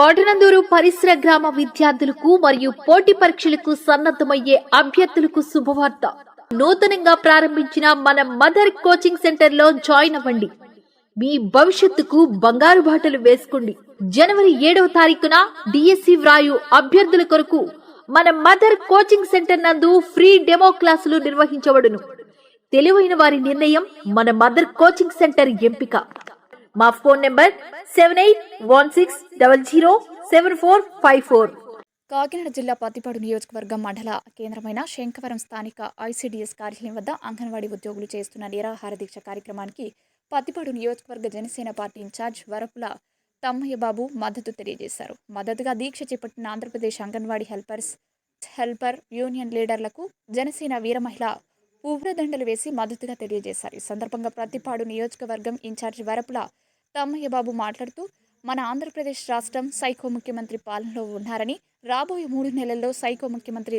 కోటనందూరు పరిసర గ్రామ విద్యార్థులకు మరియు పోటీ పరీక్షలకు సన్నద్ధమయ్యే అభ్యర్థులకు శుభవార్త. నూతనంగా ప్రారంభించిన మన మదర్ కోచింగ్ సెంటర్లో జాయిన్ అవ్వండి. మీ భవిష్యత్తుకు బంగారు బాటలు వేసుకోండి. జనవరి ఏడవ తారీఖున డిఎస్సి వ్రాయు అభ్యర్థుల కొరకు మన మదర్ కోచింగ్ సెంటర్ నందు ఫ్రీ డెమో క్లాసులు నిర్వహించబడును. తెలివైన వారి నిర్ణయం మన మదర్ కోచింగ్ సెంటర్ ఎంపిక. మా phone number seven eight one six double zero seven four five four Kakinada జిల్లా పత్తిపాడు నియోజకవర్గం మండల కేంద్రమైన శంఖవరం స్థానిక ఐసీడీఎస్ కార్యాలయం వద్ద అంగన్వాడీ ఉద్యోగులు చేస్తున్న నిరాహార దీక్ష కార్యక్రమానికి పత్తిపాడు నియోజకవర్గ జనసేన పార్టీ ఇన్ఛార్జ్ వరపుల తమ్మయ్య బాబు మద్దతు తెలియజేశారు. మద్దతుగా దీక్ష చేపట్టిన Andhra Pradesh Anganwadi helpers helper union లీడర్లకు Janasena వీర మహిళ దండలు వేసి మద్దతుగా తెలియజేశారు. ఈ సందర్భంగా ప్రతిపాడు నియోజకవర్గం ఇన్ఛార్జి వరపుల తమ్మయ్య బాబు మాట్లాడుతూ మన ఆంధ్రప్రదేశ్ రాష్ట్రం సైకో ముఖ్యమంత్రి పాలనలో ఉన్నారని రాబోయే మూడు నెలల్లో సైకో ముఖ్యమంత్రి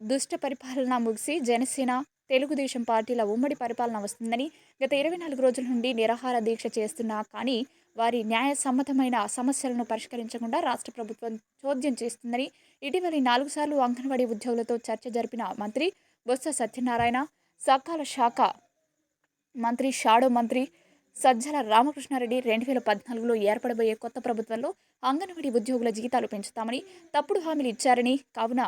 దుష్ట పరిపాలన ముగిసి జనసేన తెలుగుదేశం పార్టీల ఉమ్మడి పరిపాలన వస్తుందని గత ఇరవై నాలుగు రోజుల నుండి నిరాహార దీక్ష చేస్తున్నా కానీ వారి న్యాయసమ్మతమైన సమస్యలను పరిష్కరించకుండా రాష్ట్ర ప్రభుత్వం చోద్యం చేస్తుందని ఇటీవలి నాలుగు సార్లు అంగన్వాడీ ఉద్యోగులతో చర్చ జరిపిన మంత్రి బొత్స సత్యనారాయణ సకాల శాఖ మంత్రి షాడో మంత్రి సజ్జల రామకృష్ణారెడ్డి రెండు వేల పద్నాలుగులో ఏర్పడబోయే కొత్త ప్రభుత్వంలో అంగన్వాడీ ఉద్యోగుల జీతాలు పెంచుతామని తప్పుడు హామీలు ఇచ్చారని కావున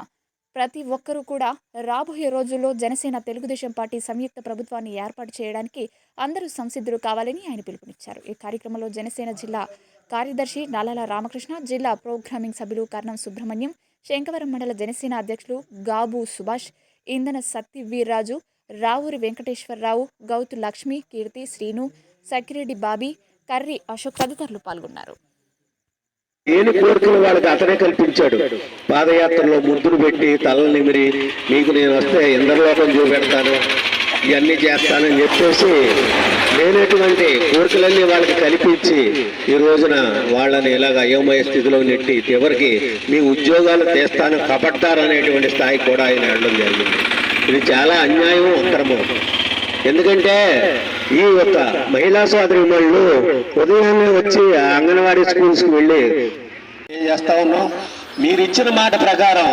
ప్రతి ఒక్కరూ కూడా రాబోయే రోజుల్లో జనసేన తెలుగుదేశం పార్టీ సంయుక్త ప్రభుత్వాన్ని ఏర్పాటు చేయడానికి అందరూ సంసిద్ధులు కావాలని ఆయన పిలుపునిచ్చారు. ఈ కార్యక్రమంలో జనసేన జిల్లా కార్యదర్శి నల్లల రామకృష్ణ జిల్లా ప్రోగ్రామింగ్ సభ్యులు కర్ణం సుబ్రహ్మణ్యం శంకవరం మండల జనసేన అధ్యక్షులు గాబు సుభాష్ ఇంధన సత్తి వీర్రాజు రావూరి వెంకటేశ్వరరావు గౌతు లక్ష్మి కీర్తి శ్రీను సక్కిరెడ్డి బాబీ కర్రి అశోక్ తదితరులు పాల్గొన్నారు. లేని కోరికలు వాళ్ళకి అతనే కల్పించాడు. పాదయాత్రలో ముద్దులు పెట్టి తలలు నిమిరి నీకు నేను వస్తే ఇంద్రలోకం చూపెడతాను. ఇవన్నీ చేస్తానని చెప్పేసి లేనటువంటి కోరికలన్నీ వాళ్ళకి కల్పించి ఈ రోజున వాళ్ళని ఇలాగ అయోమయ స్థితిలో నెట్టి చివరికి మీ ఉద్యోగాలు తెస్తాను కపడతారనేటువంటి స్థాయి కూడా ఆయన వెళ్ళడం జరిగింది. ఇది చాలా అన్యాయం అక్రమం ఎందుకంటే ఈ యొక్క మహిళా సోదరి ఉదయాన్నే వచ్చి అంగన్వాడీ స్కూల్స్కి వెళ్ళి ఏం చేస్తా ఉన్నాం మీరిచ్చిన మాట ప్రకారం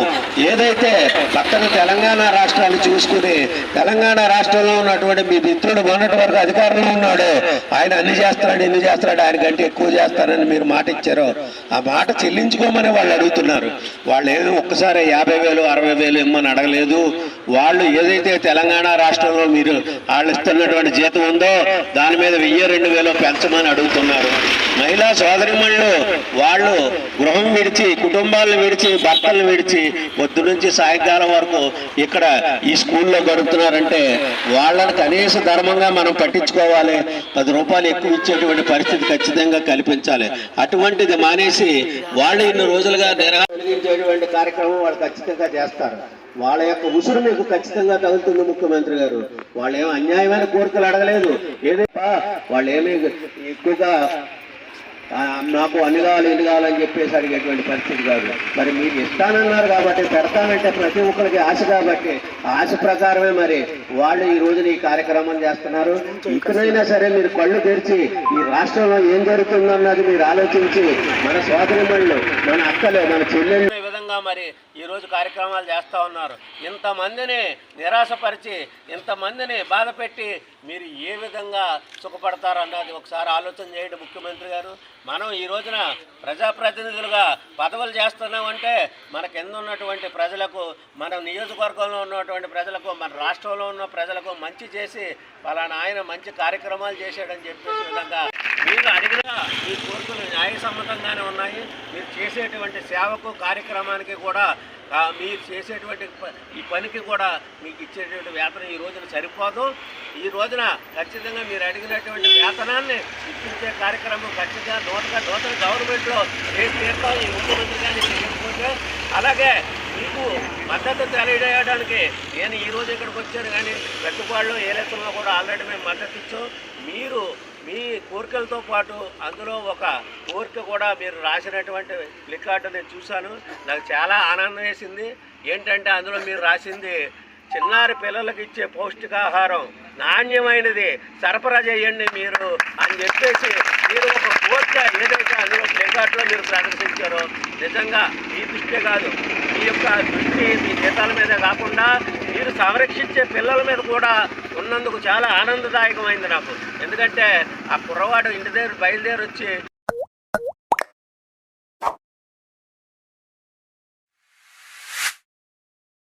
ఏదైతే పక్కన తెలంగాణ రాష్ట్రాలు చూసుకుని తెలంగాణ రాష్ట్రంలో ఉన్నటువంటి మీ మిత్రుడు మొన్నటి వరకు అధికారంలో ఉన్నాడు. ఆయన అన్ని చేస్తాడు ఎన్ని చేస్తాడు ఆయన కంటే ఎక్కువ చేస్తారని మీరు మాట ఇచ్చారో ఆ మాట చెల్లించుకోమని వాళ్ళు అడుగుతున్నారు. వాళ్ళు ఏదో ఒక్కసారి యాభై వేలు అరవై వేలు ఇమ్మని అడగలేదు. వాళ్ళు ఏదైతే తెలంగాణ రాష్ట్రంలో మీరు వాళ్ళు ఇస్తున్నటువంటి జీతం ఉందో దాని మీద వెయ్యి రెండు వేలు పెంచమని అడుగుతున్నారు. మహిళా సోదరిమణులు వాళ్ళు గృహం విడిచి కుటుంబాలను విడిచి భర్తలను విడిచి పొద్దు నుంచి సాయంకాలం వరకు ఇక్కడ ఈ స్కూల్లో గడుపుతున్నారంటే వాళ్ళని కనీస ధర్మంగా మనం పట్టించుకోవాలి. పది రూపాయలు ఎక్కువ ఇచ్చేటువంటి పరిస్థితి ఖచ్చితంగా కల్పించాలి. అటువంటిది మానేసి వాళ్ళు ఇన్ని రోజులుగా నిర్వహించేటువంటి కార్యక్రమం వాళ్ళు ఖచ్చితంగా చేస్తారు. వాళ్ళ యొక్క ఉసురు మీకు ఖచ్చితంగా తగులుతుంది ముఖ్యమంత్రి గారు. వాళ్ళు ఏమో అన్యాయమైన కోరికలు అడగలేదు. ఏదైనా వాళ్ళు ఏమీ ఎక్కువగా నాకు అన్ని కావాలి ఎన్ని కావాలని చెప్పేసి అడిగేటువంటి పరిస్థితి కాదు. మరి మీరు ఇస్తానన్నారు కాబట్టి పెడతానంటే ప్రతి ఒక్కరికి ఆశ కాబట్టి ఆశ ప్రకారమే మరి వాళ్ళు ఈ రోజున ఈ కార్యక్రమం చేస్తున్నారు. ఇకనైనా సరే మీరు కళ్ళు తెరిచి ఈ రాష్ట్రంలో ఏం జరుగుతుందన్నది మీరు ఆలోచించి మన సోదరి మన అక్కలు మన చెల్లెళ్ళు విధంగా మరి ఈరోజు కార్యక్రమాలు చేస్తూ ఉన్నారు. ఇంతమందిని నిరాశపరిచి ఇంతమందిని బాధ పెట్టి మీరు ఏ విధంగా సుఖపడతారన్నది ఒకసారి ఆలోచన చేయండి ముఖ్యమంత్రి గారు. మనం ఈ రోజున ప్రజాప్రతినిధులుగా పదవులు చేస్తున్నామంటే మన కింద ఉన్నటువంటి ప్రజలకు మన నియోజకవర్గంలో ఉన్నటువంటి ప్రజలకు మన రాష్ట్రంలో ఉన్న ప్రజలకు మంచి చేసి పలానా ఆయన మంచి కార్యక్రమాలు చేశాడని చెప్పేసి విధంగా మీరు అడిగిన మీ కోరికలు న్యాయసమ్మతంగానే ఉన్నాయి. మీరు చేసేటువంటి సేవకు కార్యక్రమానికి కూడా మీరు చేసేటువంటి ఈ పనికి కూడా మీకు ఇచ్చేటువంటి వేతనం ఈ రోజున సరిపోదు. ఈ రోజున ఖచ్చితంగా మీరు అడిగినటువంటి వేతనాన్ని ఇప్పించే కార్యక్రమం ఖచ్చితంగా నూతన నూతన గవర్నమెంట్లో ఏ తీర్థం ఈ ముఖ్యమంత్రి గారిని చేయకపోతే అలాగే మీకు మద్దతు తెలియజేయడానికి నేను ఈరోజు ఇక్కడికి వచ్చాను కానీ పెట్టుబాడులో ఏ లెక్కలో కూడా ఆల్రెడీ మేము మద్దతు ఇచ్చాం. మీరు మీ కోరికలతో పాటు అందులో ఒక కోరిక కూడా మీరు రాసినటువంటి రికార్డు నేను చూశాను. నాకు చాలా ఆనందం వేసింది. ఏంటంటే అందులో మీరు రాసింది చిన్నారి పిల్లలకు ఇచ్చే పౌష్టికాహారం నాణ్యమైనది సరఫరా చేయండి మీరు అని చెప్పేసి మీరు ఒక కోరిక ఏదైతే అందులో ఫ్లిప్కార్ట్లో మీరు ప్రదర్శించారో నిజంగా మీ దృష్టే కాదు. మీ యొక్క దృష్టి మీ జీతాల మీదే కాకుండా మీరు సంరక్షించే పిల్లల మీద కూడా ఉన్నందుకు చాలా ఆనందదాయకమైంది నాకు. ఎందుకంటే ఆ కుర్రవాడు ఇంటి దగ్గర బయలుదేరి వచ్చి